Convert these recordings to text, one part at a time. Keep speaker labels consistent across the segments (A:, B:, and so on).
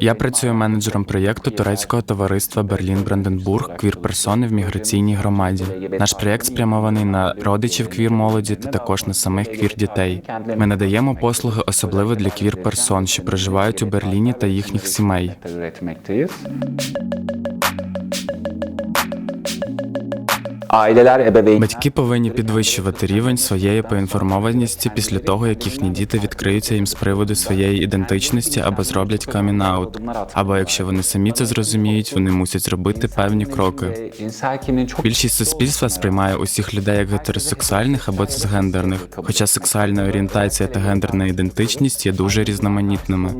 A: Я працюю менеджером проєкту турецького товариства Берлін Бранденбург квір персони в міграційній громаді. Наш проєкт спрямований на родичів квір молоді та також на самих квір дітей. Ми надаємо послуги особливо для квір персон, що проживають у Берліні та їхніх сімей.
B: Aileler
A: Батьки повинні підвищувати рівень своєї поінформованості після того, як їхні діти відкриються їм з приводу своєї ідентичності або зроблять камінаут. Або якщо вони самі це зрозуміють, вони мусять зробити певні кроки. Більшість суспільства сприймає усіх людей як гетеросексуальних або цисгендерних, хоча сексуальна орієнтація та гендерна ідентичність є дуже різноманітними.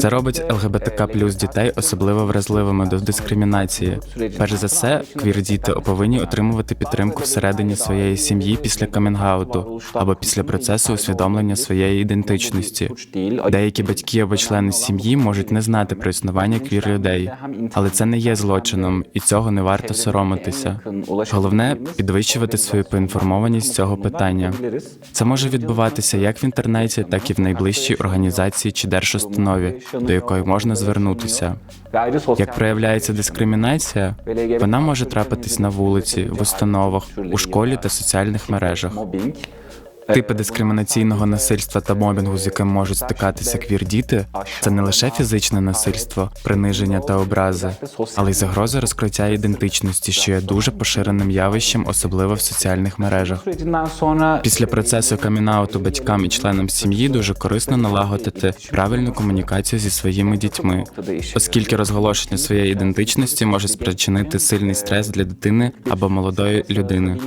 A: Це робить ЛГБТК плюс дітей особливо вразливими до дискримінації. Перш за все, квір діти повинні отримувати підтримку всередині своєї сім'ї після камінгауту або після процесу усвідомлення своєї ідентичності. Деякі батьки або члени сім'ї можуть не знати про існування квір людей, але це не є злочином, і цього не варто соромитися. Головне підвищувати свою поінформованість з цього питання. Це може відбуватися як в інтернеті, так і в найближчій організації чи держустанові, до якої можна звернутися. Як проявляється дискримінація, вона може трапитись на вулиці, в установах, у школі та соціальних мережах. Типи дискримінаційного насильства та мобінгу, з яким можуть стикатися квір діти, це не лише фізичне насильство, приниження та образи, але й загроза розкриття ідентичності, що є дуже поширеним явищем, особливо в соціальних мережах. Після процесу камінауту батькам і членам сім'ї дуже корисно налагодити правильну комунікацію зі своїми дітьми, оскільки розголошення своєї ідентичності може спричинити сильний стрес для дитини або молодої людини.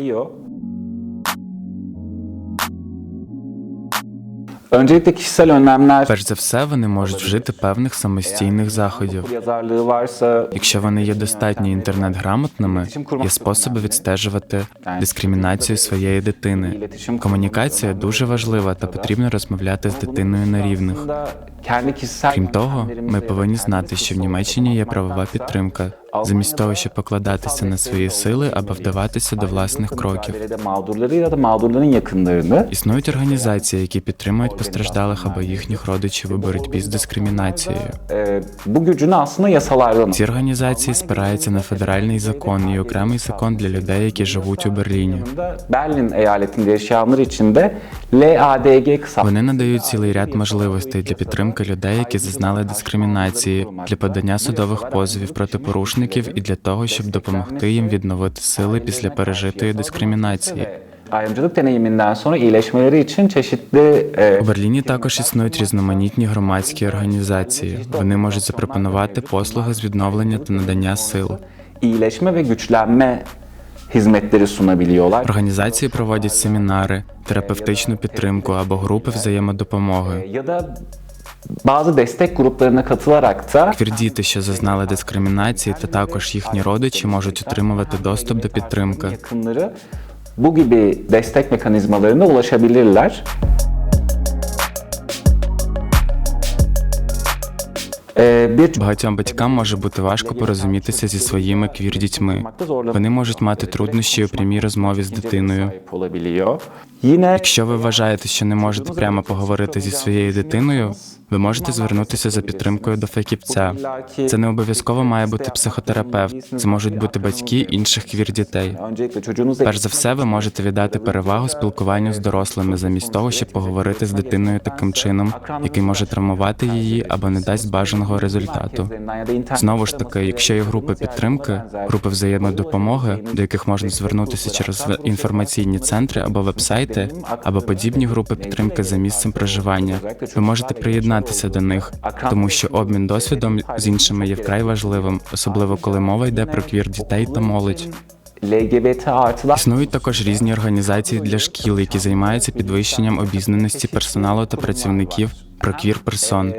B: Öncelikle önlemler
A: Перш за все, вони можуть вжити певних самостійних заходів. Якщо вони є достатньо інтернет-грамотними, є способи відстежувати дискримінацію своєї дитини. Комунікація дуже важлива та потрібно розмовляти з дитиною на рівних. Крім того, ми повинні знати, що в Німеччині є правова підтримка, замість того, щоб покладатися на свої сили або вдаватися до власних кроків. Існують організації, які підтримують постраждалих або їхніх родичів у боротьбі з дискримінацією. Ці організації спираються на федеральний закон і окремий закон для людей, які живуть у Берліні. Вони надають цілий ряд можливостей для підтримки людей, які зазнали дискримінації, для подання судових позовів проти порушників і для того, щоб допомогти їм відновити сили після пережитої дискримінації. У Берліні також існують різноманітні громадські організації. Вони можуть запропонувати послуги з відновлення та надання сил. Організації проводять семінари, терапевтичну підтримку або групи взаємодопомоги.
B: Bazı destek gruplarına katılarak da
A: Квірдіти, що зазнали дискримінації, та також їхні родичі можуть отримувати доступ до підтримки.
B: yakınları bu gibi destek mekanizmalarına ulaşabilirler. Ee, bir
A: Багатьом батькам може бути важко порозумітися зі своїми квір-дітьми. Вони можуть мати труднощі у прямій розмові з дитиною.
B: sahip olabiliyor.
A: Якщо ви вважаєте, що не можете прямо поговорити зі своєю дитиною, ви можете звернутися за підтримкою до фахівця. Це не обов'язково має бути психотерапевт. Це можуть бути батьки інших квір-дітей.
B: öncelikle
A: Перш за все, ви можете віддати перевагу спілкуванню з дорослими замість того, щоб поговорити з дитиною таким чином, який може травмувати її або не дасть бажаного результату. Знову ж таки, якщо є групи підтримки, групи взаємодопомоги, до яких можна звернутися через інформаційні центри або вебсайти, або подібні групи підтримки за місцем проживання, ви можете приєднатися до них, тому що обмін досвідом з іншими є вкрай важливим, особливо коли мова йде про квір дітей та молодь.
B: LGBT artılar
A: Існують також різні організації для шкіл, які займаються підвищенням обізнаності персоналу та працівників про квір персон.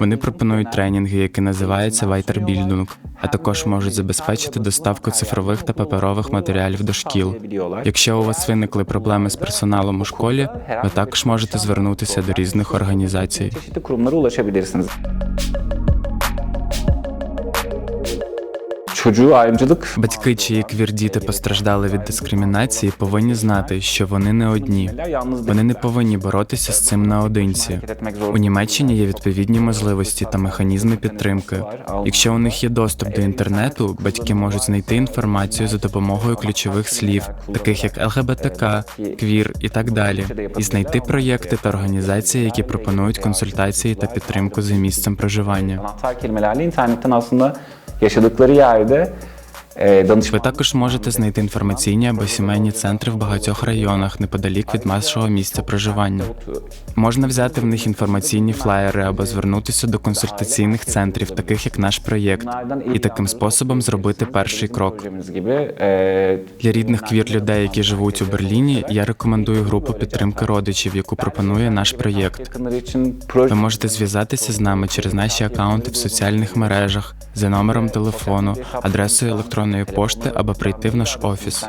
A: Вони пропонують тренінги, які називаються Weiterbildung, а також можуть забезпечити доставку цифрових та паперових матеріалів до шкіл. Якщо у вас виникли проблеми з персоналом у школі, ви також можете звернутися до різних організацій.
B: Çocuğu ayrımcılık
A: Батьки, чиї квір-діти постраждали від дискримінації, повинні знати, що вони не одні. Вони не повинні боротися з цим наодинці. У Німеччині є відповідні можливості та механізми підтримки. Якщо у них є доступ до інтернету, батьки можуть знайти інформацію за допомогою ключових слів, таких як ЛГБТК, квір і так далі, і знайти проєкти та організації, які пропонують консультації та підтримку за місцем проживання.
B: yaşadıkları yerde günlerde
A: Ви також можете знайти інформаційні або сімейні центри в багатьох районах неподалік від вашого місця проживання. Можна взяти в них інформаційні флаєри або звернутися до консультаційних центрів, таких як наш проєкт, і таким способом зробити перший крок. Для рідних квір людей, які живуть у Берліні, я рекомендую групу підтримки родичів, яку пропонує наш проєкт. Ви можете зв'язатися з нами через наші акаунти в соціальних мережах за номером телефону, адресою електронної пошти або прийти в наш офіс.